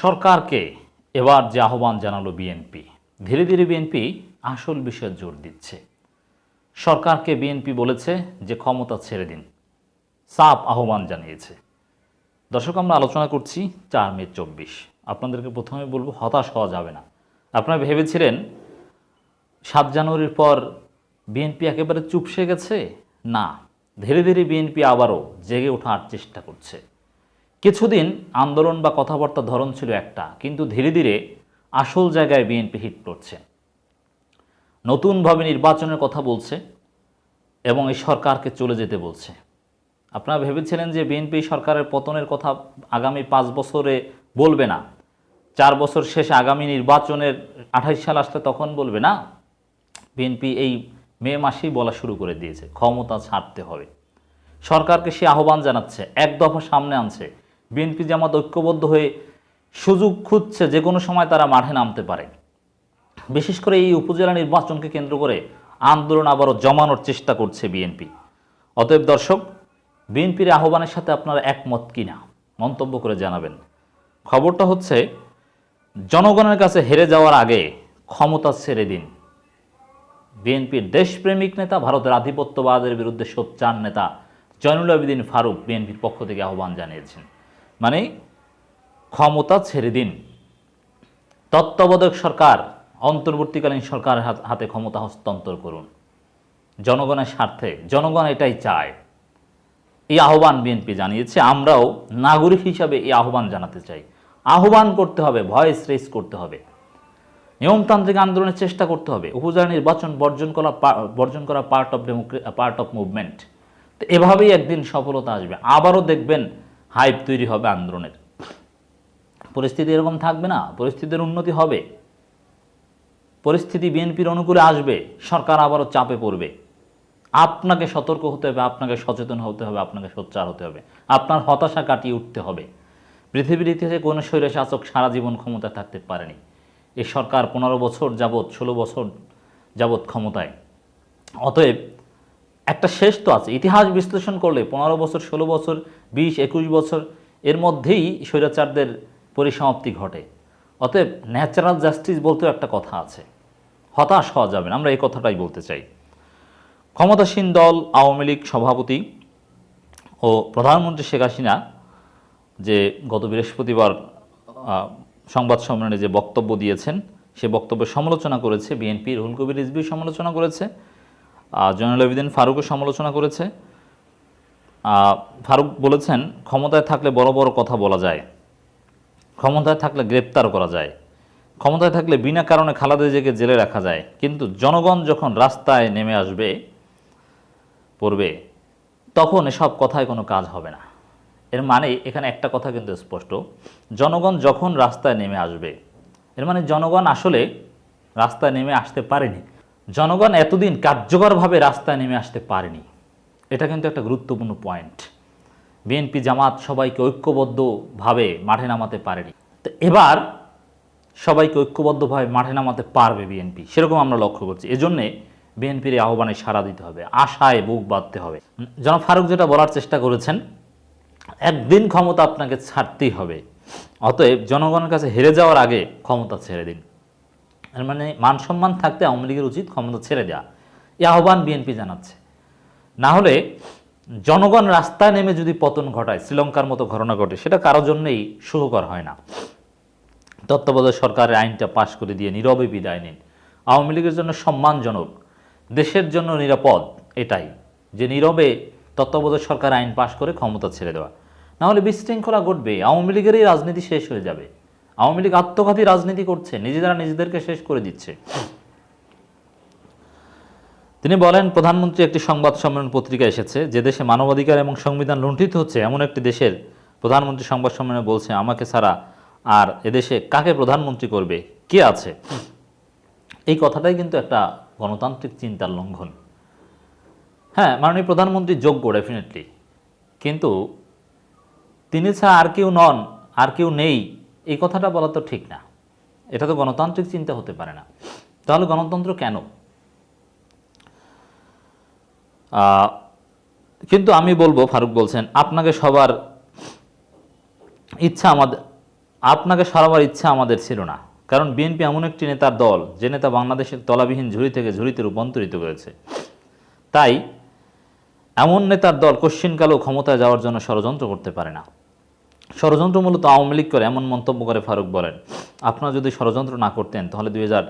সরকারকে এবার যে আহ্বান জানালো বিএনপি ধীরে ধীরে বিএনপি আসল বিষয়ে জোর দিচ্ছে। সরকারকে বিএনপি বলেছে যে ক্ষমতা ছেড়ে দিন সাপ আহ্বান জানিয়েছে। দর্শক, আমরা আলোচনা করছি চার মে চব্বিশ। আপনাদেরকে প্রথমে বলব, হতাশ হওয়া যাবে না। আপনারা ভেবেছিলেন সাত জানুয়ারির পর বিএনপি একেবারে চুপসে গেছে? না, ধীরে ধীরে বিএনপি আবারও জেগে ওঠার চেষ্টা করছে। কিছুদিন আন্দোলন বা কথাবার্তার ধরন ছিল একটা, কিন্তু ধীরে ধীরে আসল জায়গায় বিএনপি হিট করছে। নতুনভাবে নির্বাচনের কথা বলছে এবং এই সরকারকে চলে যেতে বলছে। আপনারা ভেবেছিলেন যে বিএনপি সরকারের পতনের কথা আগামী পাঁচ বছরে বলবে না। চার বছর শেষে আগামী নির্বাচনের আঠাইশ সাল আসলে তখন বলবে না। বিএনপি এই মে মাসেই বলা শুরু করে দিয়েছে, ক্ষমতা ছাড়তে হবে। সরকারকে সে আহ্বান জানাচ্ছে, এক দফা সামনে আনছে। বিএনপি জামাত ঐক্যবদ্ধ হয়ে সুযোগ খুঁজছে যে কোনো সময় তারা মাঠে নামতে পারে। বিশেষ করে এই উপজেলা নির্বাচনকে কেন্দ্র করে আন্দোলন আবারও জমানোর চেষ্টা করছে বিএনপি। অতএব দর্শক, বিএনপির আহ্বানের সাথে আপনারা একমত কিনা মন্তব্য করে জানাবেন। খবরটা হচ্ছে, জনগণের কাছে হেরে যাওয়ার আগে ক্ষমতা ছেড়ে দিন। বিএনপির দেশপ্রেমিক নেতা, ভারতের আধিপত্যবাদের বিরুদ্ধে সোচ্চার নেতা জয়নুল আবেদিন ফারুক বিএনপির পক্ষ থেকে আহ্বান জানিয়েছেন। মানে ক্ষমতা ছেড়ে দিন। তত্ত্বাবধায়ক সরকার, অন্তর্বর্তীকালীন সরকারের হাতে ক্ষমতা হস্তান্তর করুন। জনগণের স্বার্থে, জনগণ এটাই চায়। এই আহ্বান বিএনপি জানিয়েছে, আমরাও নাগরিক হিসাবে এই আহ্বান জানাতে চাই। আহ্বান করতে হবে, ভয়েস রেস করতে হবে। নিয়মতান্ত্রিক আন্দোলনের চেষ্টা করতে হবে। উপজেলা নির্বাচন বর্জন করা বর্জন করা part of democracy part of movement তো এভাবেই একদিন সফলতা আসবে। আবারও দেখবেন হাইপ তৈরি হবে আন্দোলনের। পরিস্থিতি এরকম থাকবে না, পরিস্থিতির উন্নতি হবে। পরিস্থিতি বিএনপির অনুকূলে আসবে, সরকার আবারও চাপে পড়বে। আপনাকে সতর্ক হতে হবে, আপনাকে সচেতন হতে হবে, আপনাকে সোচ্চার হতে হবে। আপনার হতাশা কাটিয়ে উঠতে হবে। পৃথিবীর ইতিহাসে কোনো স্বৈর শাসক সারা জীবন ক্ষমতায় থাকতে পারেনি। এই সরকার পনেরো বছর যাবৎ, ষোলো বছর যাবৎ ক্ষমতায়। অতএব একটা শেষ তো আছে। ইতিহাস বিশ্লেষণ করলে পনেরো বছর, ষোলো বছর, বিশ, একুশ বছর, এর মধ্যেই স্বৈরাচারদের পরিসমাপ্তি ঘটে। অতএব ন্যাচারাল জাস্টিস বলতেও একটা কথা আছে। হতাশ হওয়া যাবে না, আমরা এই কথাটাই বলতে চাই। ক্ষমতাসীন দল, আওয়ামী লীগ সভাপতি ও প্রধানমন্ত্রী শেখ হাসিনা যে গত বৃহস্পতিবার সংবাদ সম্মেলনে যে বক্তব্য দিয়েছেন, সে বক্তব্যের সমালোচনা করেছে। বিএনপি, রুহুল কবির রিজভি সমালোচনা করেছে। জয়নুল আবেদিন ফারুকের সমালোচনা করেছে। ফারুক বলেছেন, ক্ষমতায় থাকলে বড় বড় কথা বলা যায়। ক্ষমতায় থাকলে গ্রেপ্তার করা যায়। ক্ষমতায় থাকলে বিনা কারণে খালাদা জিয়াকে জেলে রাখা যায়। কিন্তু জনগণ যখন রাস্তায় নেমে আসবে, পড়বে, তখন এসব কথায় কোনো কাজ হবে না। এর মানে এখানে একটা কথা কিন্তু স্পষ্ট। জনগণ যখন রাস্তায় নেমে আসবে, এর মানে জনগণ আসলে রাস্তায় নেমে আসতে পারেনি। জনগণ এতদিন কার্যকরভাবে রাস্তায় নেমে আসতে পারেনি। এটা কিন্তু একটা গুরুত্বপূর্ণ পয়েন্ট বিএনপি জামাত সবাইকে ঐক্যবদ্ধভাবে মাঠে নামাতে পারেনি। তো এবার সবাইকে ঐক্যবদ্ধভাবে মাঠে নামাতে পারবে বিএনপি সেরকম আমরা লক্ষ্য করছি। এজন্যে বিএনপির এই আহ্বানে সাড়া দিতে হবে। আশায় বুক বাঁধতে হবে। জনাব ফারুক যেটা বলার চেষ্টা করেছেন, একদিন ক্ষমতা আপনাকে ছাড়তেই হবে। অতএব জনগণের কাছে হেরে যাওয়ার আগে ক্ষমতা ছেড়ে দিন। এর মানে মান সম্মান থাকতে আওয়ামী লীগের উচিত ক্ষমতা ছেড়ে দেওয়া এ আহ্বান বিএনপি জানাচ্ছে। না হলে জনগণ রাস্তায় নেমে যদি পতন ঘটায়, শ্রীলঙ্কার মতো ঘটনা ঘটে, সেটা কারোর জন্যই সুখকর হয় না। তত্ত্বাবধায়ক সরকারের আইনটা পাশ করে দিয়ে নীরবে বিদায় নিন। আওয়ামী লীগের জন্য সম্মানজনক, দেশের জন্য নিরাপদ, এটাই। যে নীরবে তত্ত্বাবধায়ক সরকার আইন পাশ করে ক্ষমতা ছেড়ে দেওয়া। না হলে বিশৃঙ্খলা ঘটবে, আওয়ামী লীগেরই রাজনীতি শেষ হয়ে যাবে। আওয়ামী লীগ আত্মঘাতী রাজনীতি করছে, নিজেরা নিজেদেরকে শেষ করে দিচ্ছে। তিনি বলেন, প্রধানমন্ত্রী একটি সংবাদ সম্মেলন পত্রিকা এসেছে, যে দেশে মানবাধিকার এবং সংবিধান লুণ্ঠিত হচ্ছে, এমন একটি দেশের প্রধানমন্ত্রী সংবাদ সম্মেলনে বলছে, আমাকে ছাড়া আর এদেশে কাকে প্রধানমন্ত্রী করবে? কে আছে? এই কথাটাই কিন্তু একটা গণতান্ত্রিক চিন্তার লঙ্ঘন। হ্যাঁ মাননীয় প্রধানমন্ত্রী যোগ্য ডেফিনেটলি কিন্তু তিনি ছাড়া আর কেউ নন, আর কেউ নেই এই কথাটা বলা তো ঠিক না। এটা তো গণতান্ত্রিক চিন্তা হতে পারে না। তাহলে গণতন্ত্র কেন? কিন্তু আমি বলব, ফারুক বলছেন, আপনাকে সবার ইচ্ছা আমাদের আপনাকে সরাবার ইচ্ছা আমাদের ছিল না। কারণ বিএনপি এমন একটি নেতার দল, যে নেতা বাংলাদেশের তলাবিহীন ঝুড়ি থেকে ঝুড়িতে রূপান্তরিত করেছে তাই, এমন নেতার দল কশ্চিনকালেও ক্ষমতায় যাওয়ার জন্য ষড়যন্ত্র করতে পারে না। ষড়যন্ত্র মূলত আওয়ামী লীগ করে এমন মন্তব্য করে ফারুক বলেন, আপনারা যদি ষড়যন্ত্র না করতেন, তাহলে দুই হাজার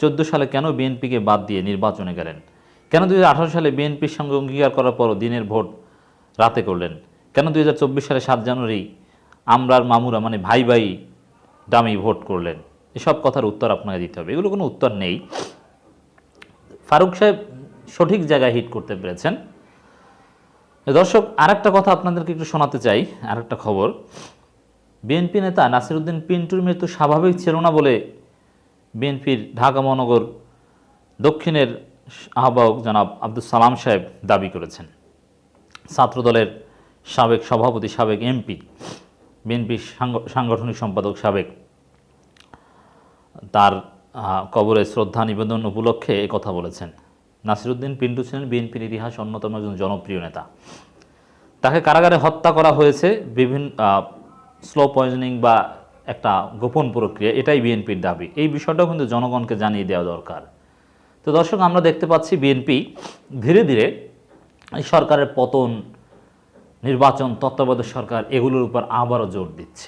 চোদ্দ সালে কেন বিএনপিকে বাদ দিয়ে নির্বাচনে গেলেন? কেন দুই হাজার আঠারো সালে বিএনপির সঙ্গে অঙ্গীকার করার পরও দিনের ভোট রাতে করলেন? কেন দুই হাজার চব্বিশ সালে সাত জানুয়ারি আমরার মামুরা মানে ভাই ভাই দামি ভোট করলেন? এসব কথার উত্তর আপনাকে দিতে হবে। এগুলো কোনো উত্তর নেই। ফারুক সাহেব সঠিক জায়গায় হিট করতে পেরেছেন। দর্শক, আরেকটা কথা আপনাদেরকে একটু শোনাতে চাই, আরেকটা খবর। বিএনপি নেতা নাসিরুদ্দিন পিন্টুর মৃত্যু স্বাভাবিক ছিল না বলে বিএনপির ঢাকা মহানগর দক্ষিণের আহ্বায়ক জনাব আব্দুল সালাম সাহেব দাবি করেছেন। ছাত্রদলের সাবেক সভাপতি, সাবেক এমপি বিএনপির সাংগ- সাংগঠনিক সম্পাদক সাবেক, তার কবরে শ্রদ্ধা নিবেদন উপলক্ষে কথা বলেছেন। নাসিরুদ্দিন পিন্টু ছিলেন বিএনপির ইতিহাস অন্যতম একজন জনপ্রিয় নেতা। তাকে কারাগারে হত্যা করা হয়েছে বিভিন্ন স্লো পয়জনিং বা একটা গোপন প্রক্রিয়া, এটাই বিএনপির দাবি। এই বিষয়টাও কিন্তু জনগণকে জানিয়ে দেওয়া দরকার। তো দর্শক, আমরা দেখতে পাচ্ছি বিএনপি ধীরে ধীরে এই সরকারের পতন, নির্বাচন, তত্ত্বাবধায়ক সরকার, এগুলোর উপর আবারও জোর দিচ্ছে।